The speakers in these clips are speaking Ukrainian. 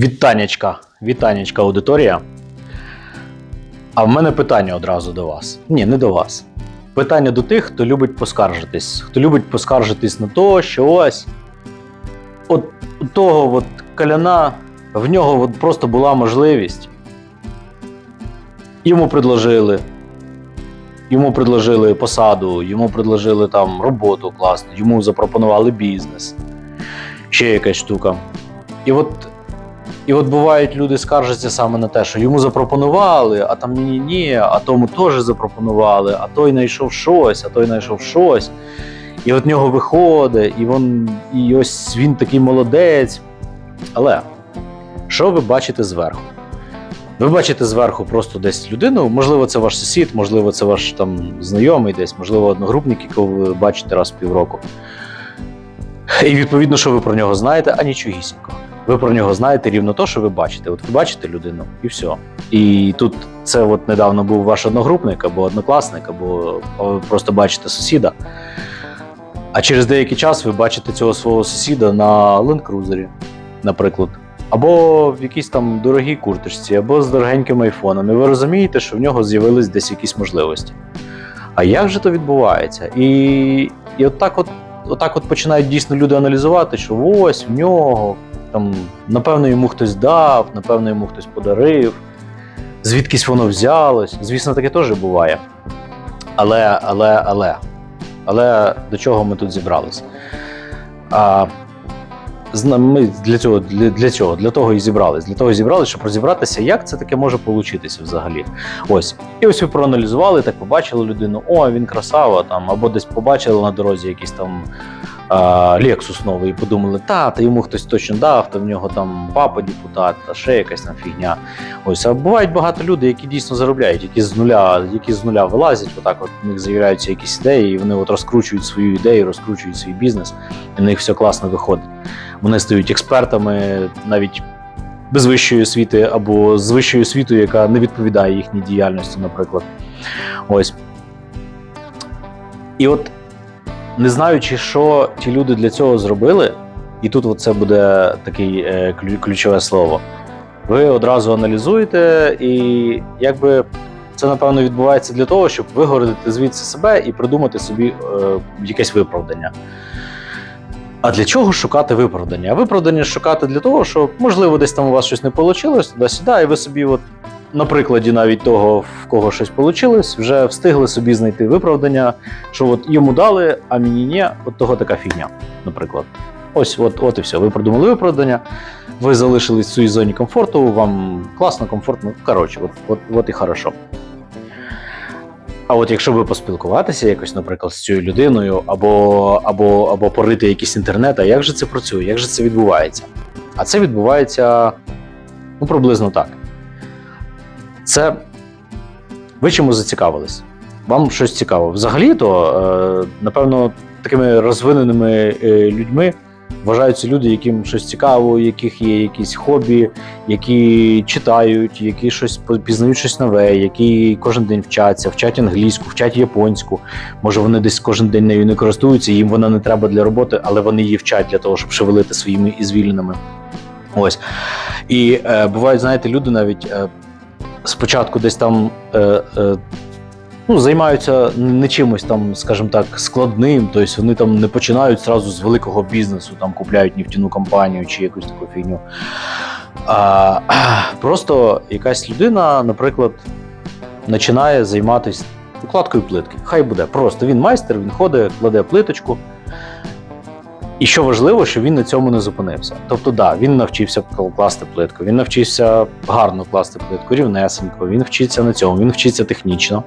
Вітанечка, вітанечка, аудиторія. А в мене питання одразу до вас. Ні, не до вас. Питання до тих, хто любить поскаржитись. Хто любить поскаржитись на то, що ось от того от каляна, в нього от просто була можливість. Йому предложили. Йому предложили посаду, йому предложили там роботу класну, йому запропонували бізнес. Ще якась штука. І от і от бувають люди скаржаться саме на те, що йому запропонували, а там ні, ні, а тому теж запропонували, а той знайшов щось, а той знайшов щось. І от нього виходить, і, він, і ось він такий молодець. Але що ви бачите зверху? Ви бачите зверху просто десь людину, можливо, це ваш сусід, можливо, це ваш там знайомий десь, можливо, одногрупник, якого ви бачите раз в півроку. І відповідно, що ви про нього знаєте, а нічогісінько. Ви про нього знаєте рівно то, що ви бачите. От ви бачите людину, і все. І тут це от недавно був ваш одногрупник або однокласник, або, просто бачите сусіда. А через деякий час ви бачите цього свого сусіда на ленд-крузері, наприклад. Або в якійсь там дорогій курточці, або з дорогеньким айфоном. І ви розумієте, що в нього з'явились десь якісь можливості. А як же то відбувається? І, і от так от, отак от починають дійсно люди аналізувати, що ось в нього там, напевно, йому хтось дав, напевно, йому хтось подарив, звідкись воно взялось. Звісно, таке теж буває. Але, але, але, але до чого ми тут зібрались? А, ми для цього, для, для цього, для того і зібрались. Для того і зібрались, щоб розібратися, як це таке може получитися взагалі. Ось. І ось ви проаналізували, так побачили людину, о, він красава, там, або десь побачили на дорозі якийсь там Lexus новий, і подумали, та, та йому хтось точно дав, та в нього там папа депутат, та ще якась там фігня. Ось, а бувають багато людей, які дійсно заробляють, які з нуля, які з нуля вилазять, отак от в них з'являються якісь ідеї, і вони от розкручують свою ідею, розкручують свій бізнес, і в них все класно виходить. Вони стають експертами навіть без вищої освіти або з вищою освітою, яка не відповідає їхній діяльності, наприклад. Ось. І от, не знаючи, що ті люди для цього зробили, і тут це буде таке ключове слово. Ви одразу аналізуєте, і якби це напевно відбувається для того, щоб вигородити звідси себе і придумати собі е, якесь виправдання. А для чого шукати виправдання? Виправдання шукати для того, що можливо десь там у вас щось не вийшло, туди-сюди, і ви собі, от на прикладі навіть того, в кого щось вийшло, вже встигли собі знайти виправдання, що от йому дали, а мені ні, от того така фігня, наприклад. Ось, от, от і все. Ви придумали виправдання, ви залишились в своїй зоні комфорту, вам класно, комфортно. Коротше, от, от, от і хорошо. А от якщо ви поспілкуватися якось, наприклад, з цією людиною, або, або, або порити якийсь інтернет, а як же це працює, як же це відбувається? А це відбувається ну, приблизно так. Це ви чому зацікавились? Вам щось цікаво. Взагалі-то, е, напевно, такими розвиненими е, людьми вважаються люди, яким щось цікаво, яких є якісь хобі, які читають, які щось пізнають щось нове, які кожен день вчаться, вчать англійську, вчать японську. Може, вони десь кожен день нею не користуються, їм вона не треба для роботи, але вони її вчать для того, щоб шевелити своїми ізвілінами. Ось. І е, бувають, знаєте, люди навіть е, спочатку десь там. Е, е, Ну, займаються не чимось там, скажімо так, складним, тобто вони там не починають зразу з великого бізнесу, там купляють нефтяну компанію чи якусь таку фігню. А, просто якась людина, наприклад, починає займатися укладкою плитки. Хай буде. Просто він майстер, він ходить, кладе плиточку. І що важливо, що він на цьому не зупинився. Тобто, да, він навчився класти плитку, він навчився гарно класти плитку, рівнесенько, він вчиться на цьому, він вчиться технічно.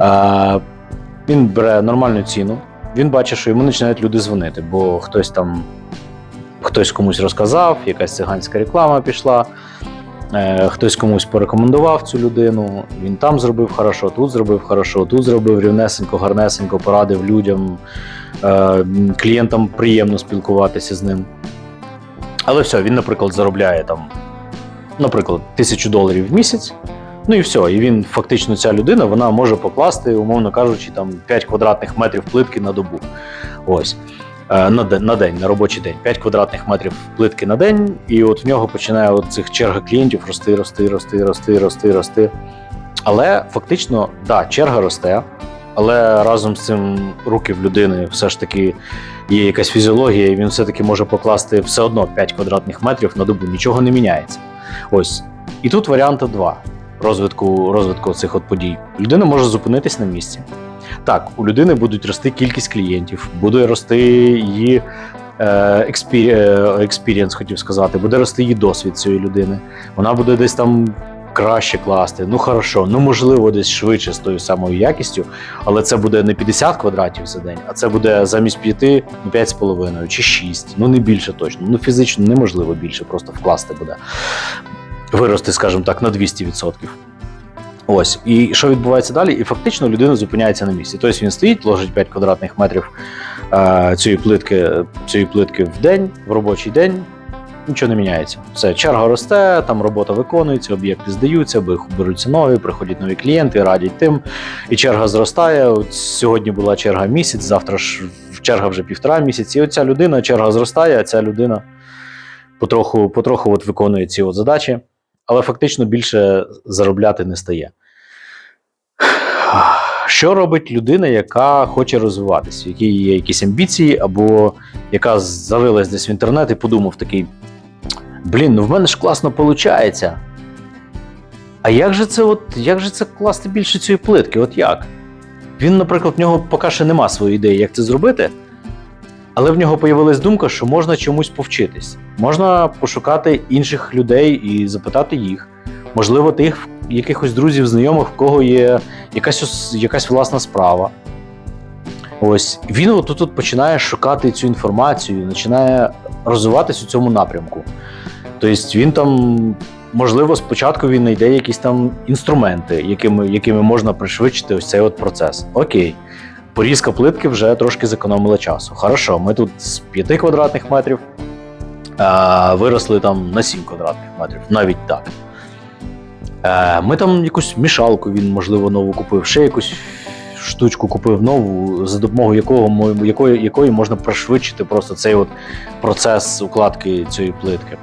Е, він бере нормальну ціну, він бачить, що йому починають люди дзвонити, бо хтось там хтось комусь розказав, якась циганська реклама пішла, хтось комусь порекомендував цю людину, він там зробив хорошо, тут зробив хорошо, тут зробив рівнесенько, гарнесенько, порадив людям, е, клієнтам приємно спілкуватися з ним. Але все, він, наприклад, заробляє там, наприклад, тисячу доларів в місяць. Ну і все. І він фактично ця людина вона може покласти, умовно кажучи, там 5 квадратних метрів плитки на добу. Ось. Е, на день, на день, на робочий день. 5 квадратних метрів плитки на день, і от в нього починає от цих черга клієнтів рости, рости, рости, рости, рости, рости. Але фактично, да, черга росте, але разом з цим руки в людини все ж таки є якась фізіологія, і він все-таки може покласти все одно 5 квадратних метрів на добу, нічого не міняється. Ось. І тут варіанти два розвитку, розвитку цих от подій. Людина може зупинитись на місці. Так, у людини будуть рости кількість клієнтів, буде рости її експірієнс, хотів сказати, буде рости її досвід цієї людини. Вона буде десь там краще класти. Ну хорошо, ну можливо, десь швидше з тою самою якістю, але це буде не 50 квадратів за день, а це буде замість 5, ну 5,5 чи 6, ну не більше точно. Ну фізично неможливо більше просто вкласти буде. Вирости, скажімо так, на 200%. Ось, і що відбувається далі? І фактично людина зупиняється на місці. Тобто він стоїть, ложить 5 квадратних метрів е, цієї плитки, цієї плитки в день, в робочий день. Нічого не міняється. Все, черга росте, там робота виконується, об'єкти здаються, бо беруться нові, приходять нові клієнти, радять тим. І черга зростає. От сьогодні була черга місяць, завтра ж черга вже півтора місяці. І оця людина, черга зростає, а ця людина потроху, потроху от виконує ці от задачі, але фактично більше заробляти не стає. Що робить людина, яка хоче розвиватися, якій є якісь амбіції, або яка зарилась десь в інтернет і подумав такий: блін, ну в мене ж класно виходить. А як же це, от, як же це класти більше цієї плитки? От як? Він, наприклад, в нього поки ще нема своєї ідеї, як це зробити. Але в нього появилась думка, що можна чомусь повчитись. Можна пошукати інших людей і запитати їх. Можливо, тих якихось друзів, знайомих, в кого є якась якась власна справа. Ось він отут тут починає шукати цю інформацію, починає розвиватись у цьому напрямку. Тобто він там, можливо, спочатку він знайде якісь там інструменти, якими, якими можна пришвидшити ось цей от процес. Окей. Порізка плитки вже трошки зекономила часу. Хорошо, ми тут з 5 квадратних метрів а, виросли там на 7 квадратних метрів, навіть так. Е, Ми там якусь мішалку він, можливо, нову купив, ще якусь штучку купив нову, за допомогою якого якої, якої можна пришвидшити просто цей от процес укладки цієї плитки.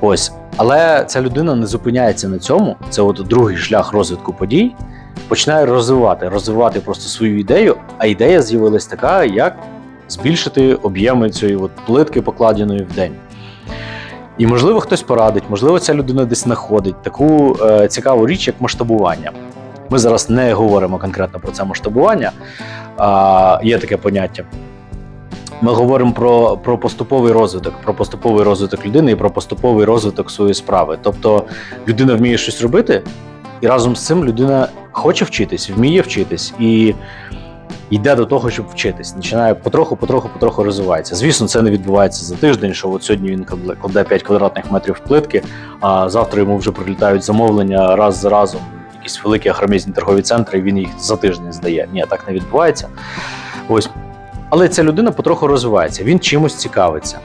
Ось. Але ця людина не зупиняється на цьому. Це от другий шлях розвитку подій. Починає розвивати, розвивати просто свою ідею, а ідея з'явилась така, як збільшити об'єми цієї от плитки, покладеної в день. І можливо хтось порадить, можливо, ця людина десь знаходить таку е, цікаву річ, як масштабування. Ми зараз не говоримо конкретно про це масштабування, а є таке поняття. Ми говоримо про, про поступовий розвиток, про поступовий розвиток людини і про поступовий розвиток своєї справи. Тобто людина вміє щось робити, і разом з цим людина хоче вчитись, вміє вчитись і йде до того, щоб вчитись. Починає потроху, потроху, потроху розвивається. Звісно, це не відбувається за тиждень, що от сьогодні він кладе- кладе 5 квадратних метрів плитки, а завтра йому вже прилітають замовлення раз за разом. Якісь великі агромізні торгові центри, і він їх за тиждень здає. Ні, так не відбувається. Ось. Але ця людина потроху розвивається, він чимось цікавиться.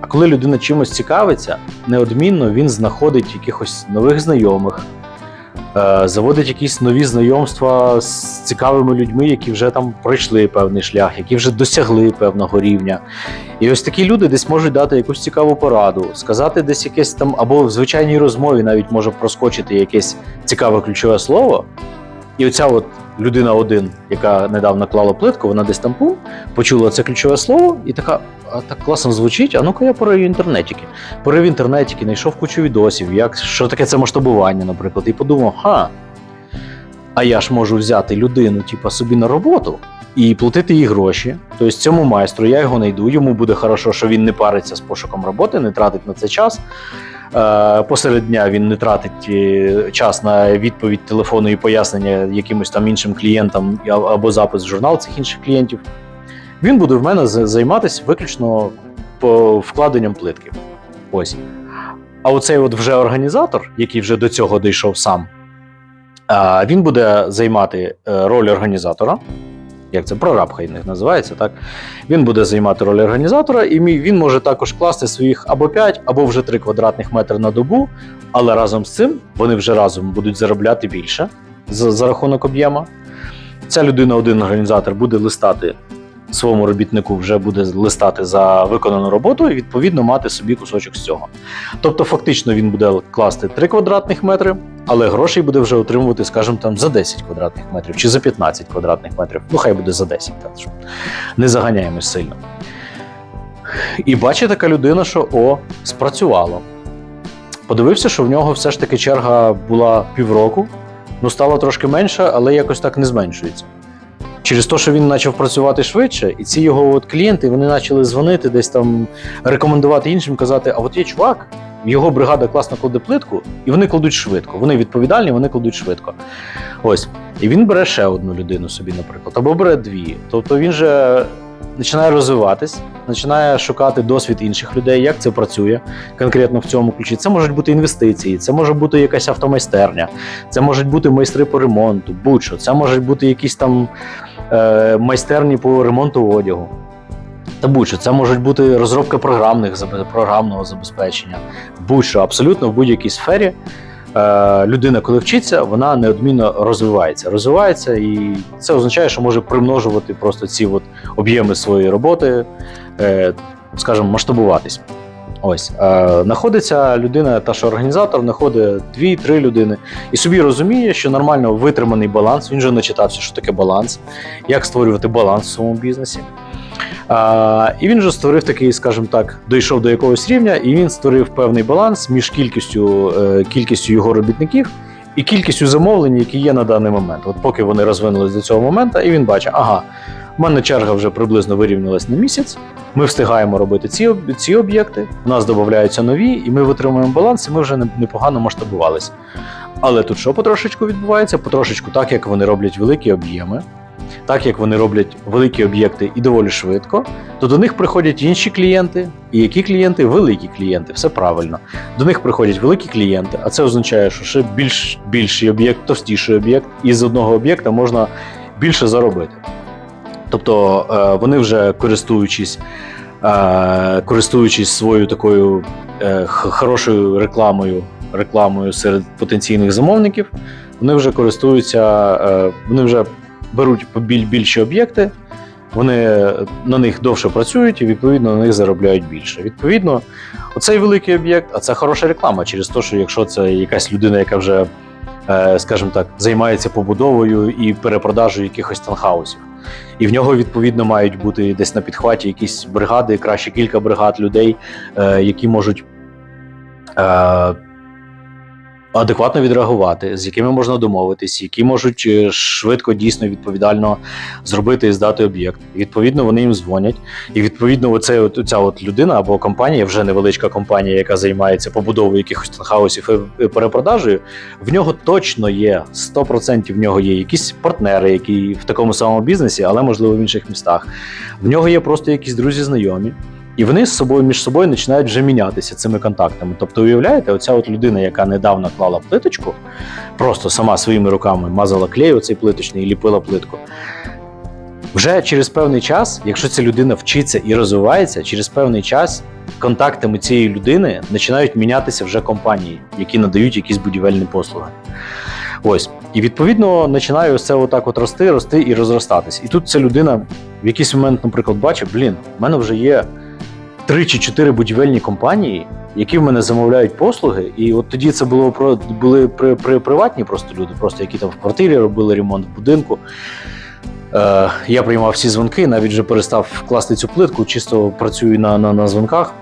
А коли людина чимось цікавиться, неодмінно він знаходить якихось нових знайомих, заводить якісь нові знайомства з цікавими людьми, які вже там пройшли певний шлях, які вже досягли певного рівня. І ось такі люди десь можуть дати якусь цікаву пораду, сказати десь якесь там, або в звичайній розмові навіть може проскочити якесь цікаве ключове слово. І оця от людина один, яка недавно клала плитку, вона десь там пум, почула це ключове слово і така, а так класно звучить. А ну-ка я порив інтернетики. Порив інтернетики, знайшов кучу відосів, як що таке це масштабування, наприклад, і подумав, ха. А я ж можу взяти людину, типа, собі на роботу і платити їй гроші. Тобто цьому майстру я його знайду, йому буде хорошо, що він не париться з пошуком роботи, не тратить на це час. Е, Посеред дня він не тратить е, час на відповідь телефону і пояснення якимось там іншим клієнтам або запис в журнал цих інших клієнтів. Він буде в мене займатися виключно по вкладенням плитки. Ось. А оцей от вже організатор, який вже до цього дійшов сам, він буде займати е, роль організатора. Як це прораб хай них називається, так? Він буде займати роль організатора, і він може також класти своїх або 5, або вже 3 квадратних метри на добу, але разом з цим вони вже разом будуть заробляти більше за, за рахунок об'єма. Ця людина, один організатор, буде листати своєму робітнику вже буде листати за виконану роботу і відповідно мати собі кусочок з цього. Тобто, фактично він буде класти 3 квадратних метри, але грошей буде вже отримувати, скажімо, там за 10 квадратних метрів чи за 15 квадратних метрів. Ну, хай буде за 10, так, не заганяємось сильно. І бачить така людина, що о, спрацювало. Подивився, що в нього все ж таки черга була півроку, ну стало трошки менше, але якось так не зменшується. Через те, що він почав працювати швидше, і ці його от клієнти вони почали дзвонити, десь там рекомендувати іншим, казати: а от є чувак, його бригада класно кладе плитку, і вони кладуть швидко. Вони відповідальні, вони кладуть швидко. Ось. І він бере ще одну людину собі, наприклад, або бере дві. Тобто він же починає розвиватись, починає шукати досвід інших людей, як це працює конкретно в цьому ключі. Це можуть бути інвестиції, це може бути якась автомайстерня, це можуть бути майстри по ремонту, будь-що, це можуть бути якісь там майстерні по ремонту одягу. Та будь-що, це можуть бути розробка програмних програмного забезпечення, будь-що, абсолютно в будь-якій сфері. Е, людина, коли вчиться, вона неодмінно розвивається. Розвивається, і це означає, що може примножувати просто ці от об'єми своєї роботи, е, скажімо, масштабуватись. Ось е, знаходиться людина, та що організатор, знаходить дві-три людини і собі розуміє, що нормально витриманий баланс. Він вже начитався, що таке баланс, як створювати баланс в своєму бізнесі. А, і він вже створив такий, скажімо так, дійшов до якогось рівня, і він створив певний баланс між кількістю, е, кількістю його робітників і кількістю замовлень, які є на даний момент. От поки вони розвинулись до цього моменту, і він бачить, ага, в мене черга вже приблизно вирівнялась на місяць. Ми встигаємо робити ці, ці об'єкти, у нас додаються нові, і ми витримуємо баланс, і ми вже непогано масштабувалися. Але тут що потрошечку відбувається? Потрошечку, так як вони роблять великі об'єми, так як вони роблять великі об'єкти і доволі швидко, то до них приходять інші клієнти. І які клієнти? Великі клієнти, все правильно. До них приходять великі клієнти, а це означає, що ще більш більший об'єкт, товстіший об'єкт, і з одного об'єкта можна більше заробити. Тобто е, вони вже користуючись, е, користуючись своєю такою е, хорошою рекламою, рекламою серед потенційних замовників, вони вже користуються, вони вже беруть більші об'єкти, вони на них довше працюють і відповідно на них заробляють більше. Відповідно, оцей великий об'єкт, а це хороша реклама через те, що якщо це якась людина, яка вже, скажімо так, займається побудовою і перепродажею якихось танхаусів. І в нього відповідно мають бути десь на підхваті якісь бригади, краще кілька бригад людей, е, які можуть е, адекватно відреагувати, з якими можна домовитись, які можуть е, швидко, дійсно, відповідально зробити і здати об'єкт. Відповідно вони їм дзвонять. І відповідно, оце, ця от людина або компанія, вже невеличка компанія, яка займається побудовою якихось танхаусів і і перепродажею, в нього точно є 100% в нього є якісь партнери, які в такому самому бізнесі, але можливо в інших містах. В нього є просто якісь друзі знайомі. І вони з собою між собою починають вже мінятися цими контактами. Тобто, уявляєте, оця от людина, яка недавно клала плиточку, просто сама своїми руками мазала клей, оцей плиточний і ліпила плитку. Вже через певний час, якщо ця людина вчиться і розвивається, через певний час контактами цієї людини починають мінятися вже компанії, які надають якісь будівельні послуги. Ось. І відповідно починає ось це отак от рости, рости і розростатись. І тут ця людина в якийсь момент, наприклад, бачить, блін, в мене вже є три чи чотири будівельні компанії, які в мене замовляють послуги. І от тоді це було про були при, при, приватні просто люди, просто які там в квартирі робили ремонт в будинку. Е, я приймав всі дзвонки, навіть вже перестав класти цю плитку, чисто працюю на, на, на дзвонках.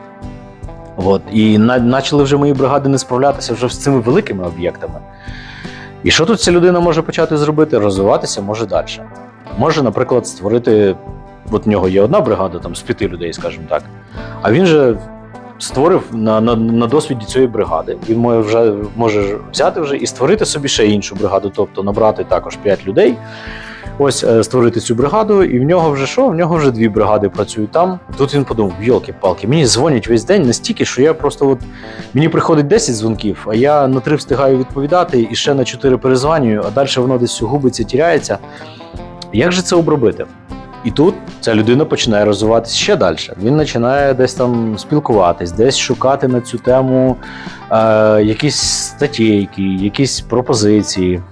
От. І на, почали вже мої бригади не справлятися вже з цими великими об'єктами. І що тут ця людина може почати зробити? Розвиватися може далі. Може, наприклад, створити. От в нього є одна бригада там з п'яти людей, скажімо так. А він же створив на, на, на досвіді цієї бригади. Він може вже може взяти вже і створити собі ще іншу бригаду, тобто набрати також п'ять людей. Ось е, створити цю бригаду, і в нього вже що? В нього вже дві бригади працюють там. Тут він подумав: йолки-палки, мені дзвонять весь день настільки, що я просто от мені приходить 10 дзвонків, а я на три встигаю відповідати і ще на чотири перезванюю, а далі воно десь губиться, тіряється. Як же це обробити? І тут ця людина починає розвиватися ще далі. Він починає десь там спілкуватись, десь шукати на цю тему е, якісь статейки, якісь пропозиції.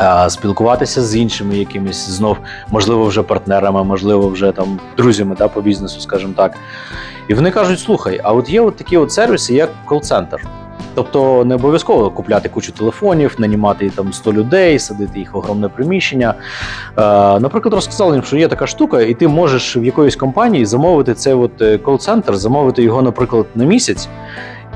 е, спілкуватися з іншими якимись знов, можливо, вже партнерами, можливо, вже там друзями да, по бізнесу, скажімо так. І вони кажуть: слухай, а от є от такі от сервіси, як кол-центр. Тобто не обов'язково купляти кучу телефонів, нанімати там 100 людей, садити їх в огромне приміщення. Е, наприклад, розказали їм, що є така штука, і ти можеш в якоїсь компанії замовити цей от е, кол-центр, замовити його, наприклад, на місяць.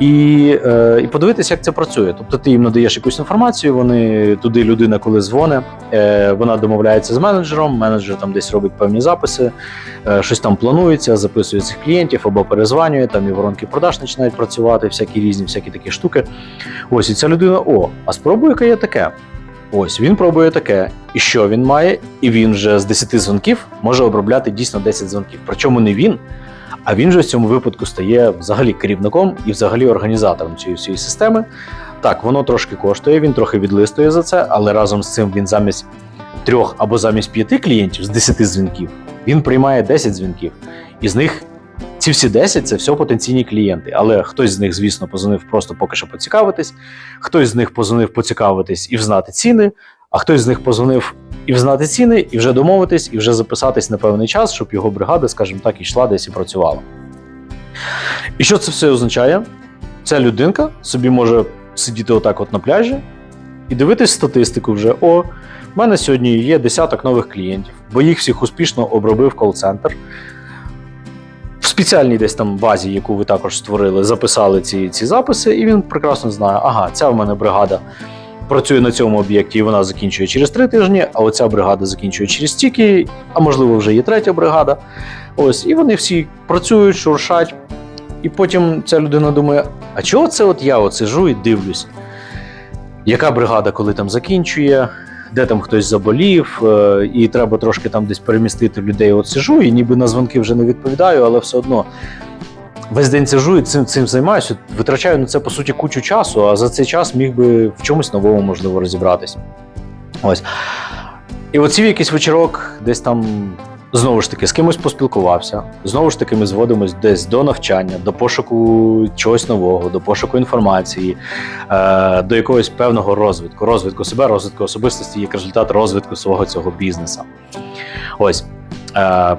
І, е, і подивитися, як це працює. Тобто ти їм надаєш якусь інформацію, вони туди людина, коли дзвоне, е, вона домовляється з менеджером, менеджер там десь робить певні записи, е, щось там планується, записує цих клієнтів або перезванює, там і воронки продаж починають працювати, всякі різні, всякі такі штуки. Ось і ця людина: о, а спробуй, яке є таке. Ось він пробує таке. І що він має? І він вже з 10 дзвонків може обробляти дійсно 10 дзвонків. Причому не він, а він же в цьому випадку стає взагалі керівником і взагалі організатором цієї всієї системи. Так, воно трошки коштує, він трохи відлистує за це, але разом з цим він замість трьох або замість п'яти клієнтів з 10 дзвінків він приймає 10 дзвінків. І з них ці всі 10 це все потенційні клієнти. Але хтось з них, звісно, позвонив просто поки що поцікавитись, хтось з них позвонив поцікавитись і взнати ціни, а хтось з них позвонив і взнати ціни, і вже домовитись, і вже записатись на певний час, щоб його бригада, скажімо так, йшла десь і працювала. І що це все означає? Ця людинка собі може сидіти отак от на пляжі і дивитись статистику вже. О, в мене сьогодні є десяток нових клієнтів, бо їх всіх успішно обробив кол-центр. В спеціальній десь там базі, яку ви також створили, записали ці, ці записи, і він прекрасно знає, ага, ця в мене бригада працює на цьому об'єкті, і вона закінчує через три тижні, а оця бригада закінчує через стільки, а можливо, вже є третя бригада. Ось, і вони всі працюють, шуршать. І потім ця людина думає: а чого це от я от сижу і дивлюсь? Яка бригада, коли там закінчує, де там хтось заболів, е, і треба трошки там десь перемістити людей. От сижу, і ніби на дзвонки вже не відповідаю, але все одно весь день сижу і цим, цим займаюся. Витрачаю на це по суті кучу часу, а за цей час міг би в чомусь новому можливо розібратись. Ось. І от сів якийсь вечірок, десь там знову ж таки з кимось поспілкувався. Знову ж таки, ми зводимось десь до навчання, до пошуку чогось нового, до пошуку інформації, е, до якогось певного розвитку, розвитку себе, розвитку особистості як результат розвитку свого цього бізнесу. Ось е,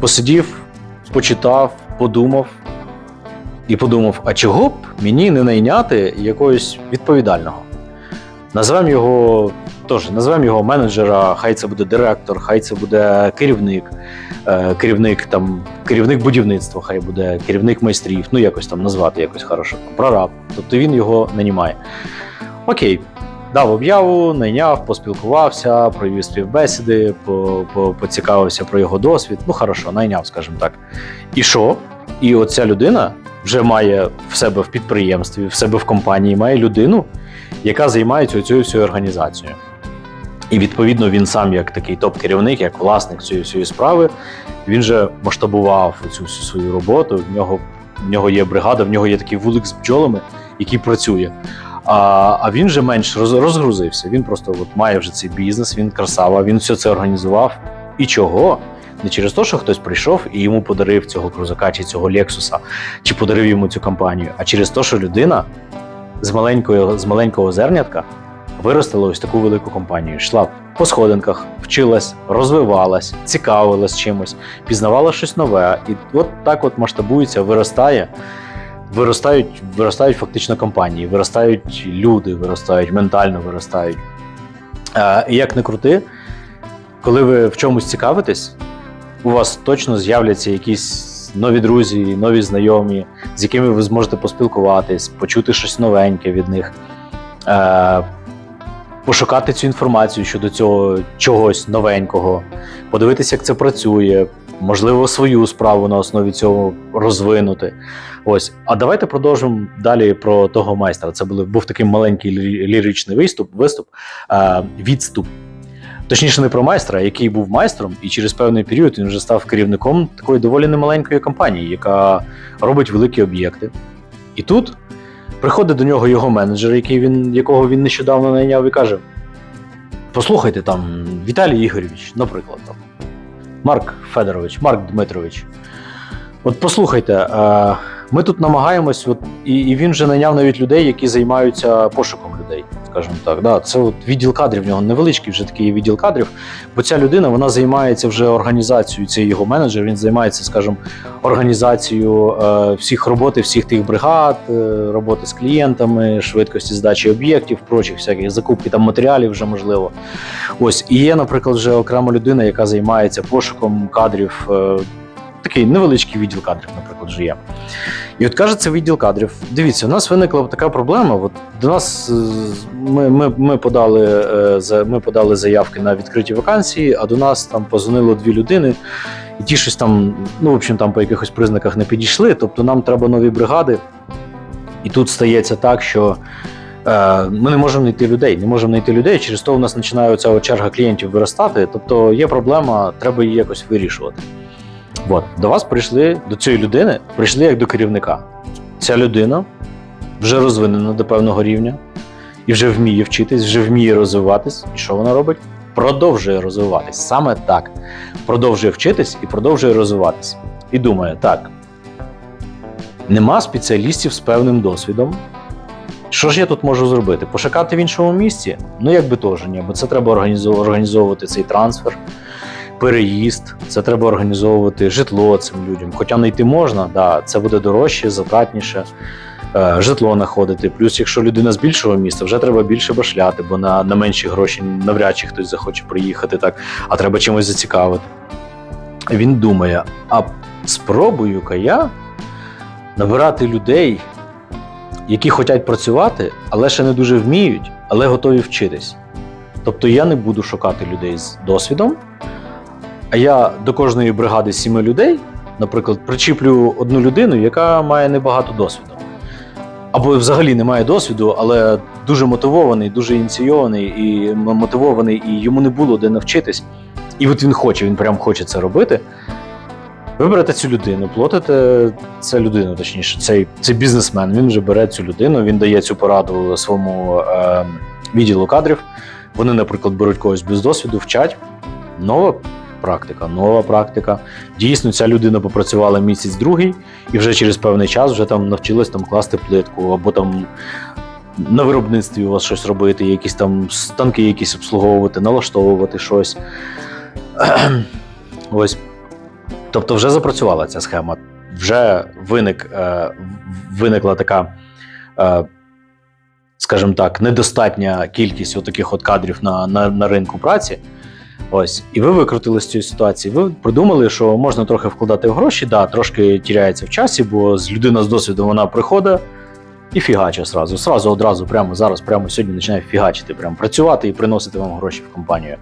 посидів, почитав, подумав і подумав: а чого б мені не найняти якогось відповідального? Назвемо його теж, назвемо його менеджера, хай це буде директор, хай це буде керівник, е, керівник там, керівник будівництва, хай буде керівник майстрів, ну якось там назвати якось хорошо, прораб. Тобто він його нанімає. Окей, дав об'яву, найняв, поспілкувався, провів співбесіди, по, по, поцікавився про його досвід. Ну, хорошо, найняв, скажімо так. І що? І оця людина вже має в себе в підприємстві, в себе в компанії, має людину, яка займається цією всією організацією. І відповідно він сам, як такий топ-керівник, як власник цієї всієї справи, він же масштабував цю всю свою роботу. В нього в нього є бригада, в нього є такий вулик з бджолами, який працює. А а він же менш роз- розгрузився. Він просто от має вже цей бізнес, він красава, він все це організував. І чого? Не через те, що хтось прийшов і йому подарив цього крузака чи цього Лексуса, чи подарив йому цю компанію, а через те, що людина з маленького, з маленького зернятка виростила ось таку велику компанію. Йшла по сходинках, вчилась, розвивалась, цікавилась чимось, пізнавала щось нове. І от так от масштабується, виростає. Виростають, виростають фактично компанії, виростають люди, виростають ментально виростають. Е, і як не крути, коли ви в чомусь цікавитесь, у вас точно з'являться якісь нові друзі, нові знайомі, з якими ви зможете поспілкуватись, почути щось новеньке від них, е, пошукати цю інформацію щодо цього чогось новенького, подивитися, як це працює, можливо, свою справу на основі цього розвинути. Ось, а давайте продовжимо далі про того майстра. Це був такий маленький ліричний виступ, виступ, е, відступ. Точніше, не про майстра, який був майстром, і через певний період він вже став керівником такої доволі немаленької компанії, яка робить великі об'єкти. І тут приходить до нього його менеджер, який він, якого він нещодавно найняв, і каже: Послухайте там, Віталій Ігоревич, наприклад, там, Марк Федорович, Марк Дмитрович. От послухайте, е, ми тут намагаємось, от, і, він вже найняв навіть людей, які займаються пошуком. Скажімо так. Да, це от відділ кадрів в нього невеличкий, вже такий відділ кадрів. Бо ця людина вона займається вже організацією. Це його менеджер. Він займається, скажімо, організацією е, всіх роботи, всіх тих бригад, е, роботи з клієнтами, швидкості здачі об'єктів, прочих всяких закупки там матеріалів вже можливо. Ось і є, наприклад, вже окрема людина, яка займається пошуком кадрів. е, Такий невеличкий відділ кадрів, наприклад, вже є. І от каже, це відділ кадрів. Дивіться, у нас виникла така проблема. От до нас е, ми, ми, ми, подали, е, ми подали заявки на відкриті вакансії, а до нас там позвонило дві людини, і ті щось там, ну, в общем, там по якихось признаках не підійшли. Тобто нам треба нові бригади. І тут стається так, що е, ми не можемо знайти людей. Не можемо знайти людей. Через то у нас починає оця черга клієнтів виростати. Тобто є проблема, треба її якось вирішувати. От, до вас прийшли, до цієї людини, прийшли як до керівника. Ця людина вже розвинена до певного рівня і вже вміє вчитись, вже вміє розвиватись. І що вона робить? Продовжує розвиватись. Саме так. Продовжує вчитись і продовжує розвиватись. І думає, так. Нема спеціалістів з певним досвідом. Що ж я тут можу зробити? Пошукати в іншому місці? Ну, якби теж ні, бо це треба організовувати цей трансфер, переїзд, це треба організовувати житло цим людям. Хоча знайти можна, да, це буде дорожче, затратніше. е, Житло знаходити. Плюс, якщо людина з більшого міста, вже треба більше башляти, бо на, на менші гроші навряд чи хтось захоче приїхати, так, а треба чимось зацікавити. Він думає: а спробую-ка я набирати людей, які хочуть працювати, але ще не дуже вміють, але готові вчитись. Тобто я не буду шукати людей з досвідом, а я до кожної бригади сіми людей, наприклад, причіплю одну людину, яка має небагато досвіду. Або взагалі не має досвіду, але дуже мотивований, дуже ініційований і мотивований, і йому не було де навчитись. І от він хоче, він прям хоче це робити. Ви берете цю людину, платите цю людину, точніше, цей, цей бізнесмен. Він вже бере цю людину, він дає цю пораду своєму е, відділу кадрів. Вони, наприклад, беруть когось без досвіду, вчать. Нова практика, нова практика. Дійсно, ця людина попрацювала місяць другий, і вже через певний час вже там навчилась там класти плитку, або там на виробництві у вас щось робити, якісь там станки якісь обслуговувати, налаштовувати щось. Ось. Тобто вже запрацювала ця схема, вже виник, е, виникла така, е, скажімо так, недостатня кількість отаких от кадрів на, на, на ринку праці. Ось, і ви викрутили з цієї ситуації. Ви придумали, що можна трохи вкладати в гроші, да, трошки тіряється в часі, бо з людина з досвідом вона приходить і фігачить сразу. Сразу одразу, прямо зараз, прямо сьогодні починає фігачити, прямо працювати і приносити вам гроші в компанію.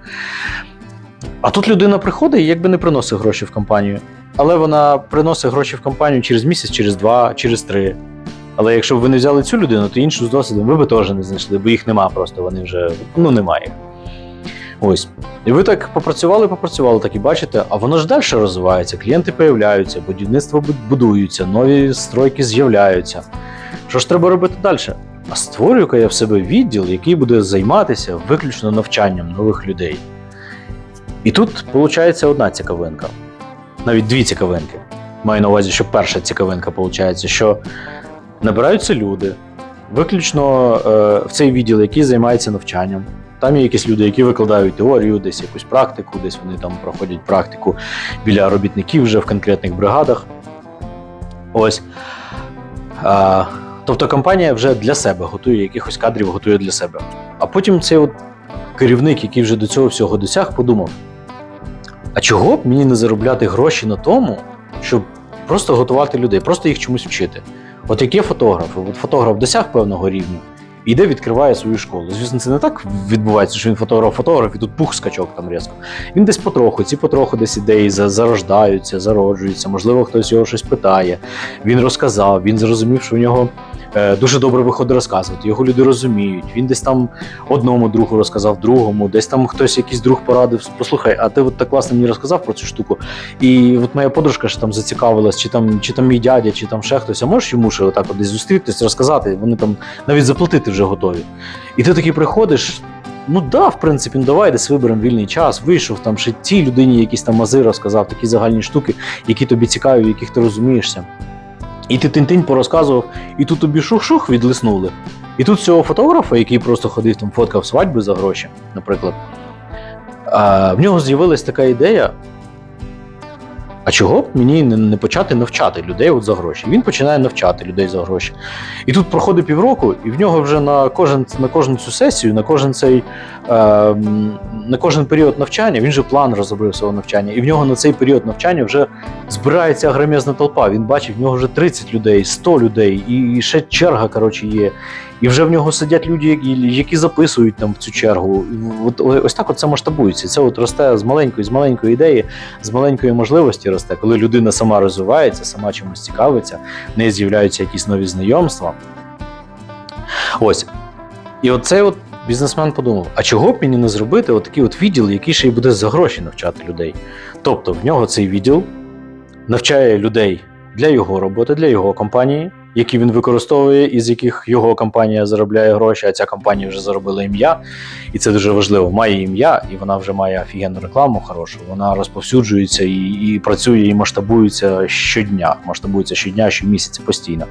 А тут людина приходить і якби не приносить гроші в компанію. Але вона приносить гроші в компанію через місяць, через два, через три. Але якщо б ви не взяли цю людину, то іншу з досвідом ви б теж не знайшли, бо їх нема просто, вони вже ну немає. Ось. І ви так попрацювали, попрацювали, так і бачите, а воно ж далі розвивається, клієнти появляються, будівництво бу- будуються, нові стройки з'являються. Що ж треба робити далі? А створюю-ка я в себе відділ, який буде займатися виключно навчанням нових людей. І тут виходить одна цікавинка, навіть дві цікавинки. Маю на увазі, що перша цікавинка виходить, що набираються люди, виключно е, в цей відділ, який займається навчанням. Там є якісь люди, які викладають теорію, десь якусь практику, десь вони там проходять практику біля робітників вже в конкретних бригадах. Ось. А, тобто компанія вже для себе готує якихось кадрів, готує для себе. А потім цей от керівник, який вже до цього всього досяг, подумав: а чого б мені не заробляти гроші на тому, щоб просто готувати людей, просто їх чомусь вчити? От як є фотографи, от фотограф досяг певного рівня, йде, відкриває свою школу. Звісно, це не так відбувається, що він фотограф-фотограф, і тут пух скачок там різко. Він десь потроху, ці потроху десь ідеї за- зарождаються, зароджуються. Можливо, хтось його щось питає. Він розказав, він зрозумів, що в нього дуже добре виходить розказувати. Його люди розуміють. Він десь там одному другу розказав, другому, десь там хтось якийсь друг порадив. Послухай, а ти от так класно мені розказав про цю штуку. І от моя подружка ж там зацікавилась, чи там, чи там мій дядя, чи там ще хтось. А можеш йому ще отак от десь зустрітись, розказати? Вони там навіть заплатити вже готові. І ти такий приходиш. Ну да, в принципі, ну давай десь виберемо вільний час. Вийшов там ще цій людині якісь там мази розказав, такі загальні штуки, які тобі цікаві, яких ти розумієшся. І ти тинь-тинь порозказував, і тут тобі шух-шух відлиснули. І тут цього фотографа, який просто ходив там, фоткав свадьби за гроші, наприклад, в нього з'явилась така ідея. А чого б мені не, почати навчати людей от за гроші? Він починає навчати людей за гроші. І тут проходить півроку, і в нього вже на кожен на кожну цю сесію, на кожен цей е, на кожен період навчання, він же план розробив свого навчання, і в нього на цей період навчання вже збирається громезна толпа. Він бачить, в нього вже 30 людей, 100 людей, і ще черга коротше, є. І вже в нього сидять люди, які, записують там в цю чергу. От, ось так от це масштабується. Це от росте з маленької, з маленької ідеї, з маленької можливості росте, коли людина сама розвивається, сама чимось цікавиться, в неї з'являються якісь нові знайомства. Ось. І оцей от бізнесмен подумав: а чого б мені не зробити отакий от відділ, який ще й буде за гроші навчати людей? Тобто в нього цей відділ навчає людей для його роботи, для його компанії, які він використовує, із яких його компанія заробляє гроші, а ця компанія вже заробила ім'я. І це дуже важливо. Має ім'я, і вона вже має офігенну рекламу хорошу. Вона розповсюджується і, і працює, і масштабується щодня. Масштабується щодня, щомісяця постійно.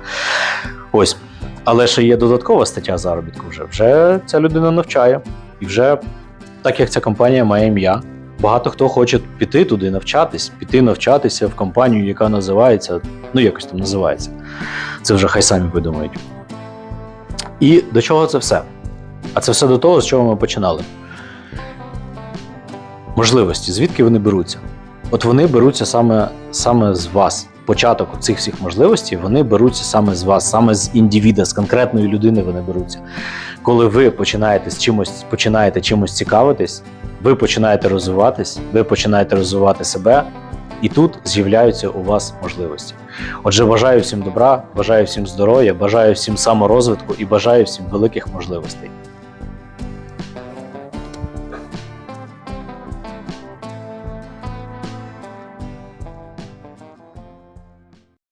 Ось. Але ще є додаткова стаття заробітку. Вже вже ця людина навчає. І вже так як ця компанія має ім'я, багато хто хоче піти туди навчатись, піти навчатися в компанію, яка називається, ну якось там називається. Це вже хай самі видумають. І до чого це все? А це все до того, з чого ми починали. Можливості, звідки вони беруться? От вони беруться саме, саме з вас. Початок цих всіх можливостей вони беруться саме з вас, саме з індивіда, з конкретної людини вони беруться. Коли ви починаєте з чимось, починаєте чимось цікавитись, ви починаєте розвиватись, ви починаєте розвивати себе, і тут з'являються у вас можливості. Отже, бажаю всім добра, бажаю всім здоров'я, бажаю всім саморозвитку і бажаю всім великих можливостей.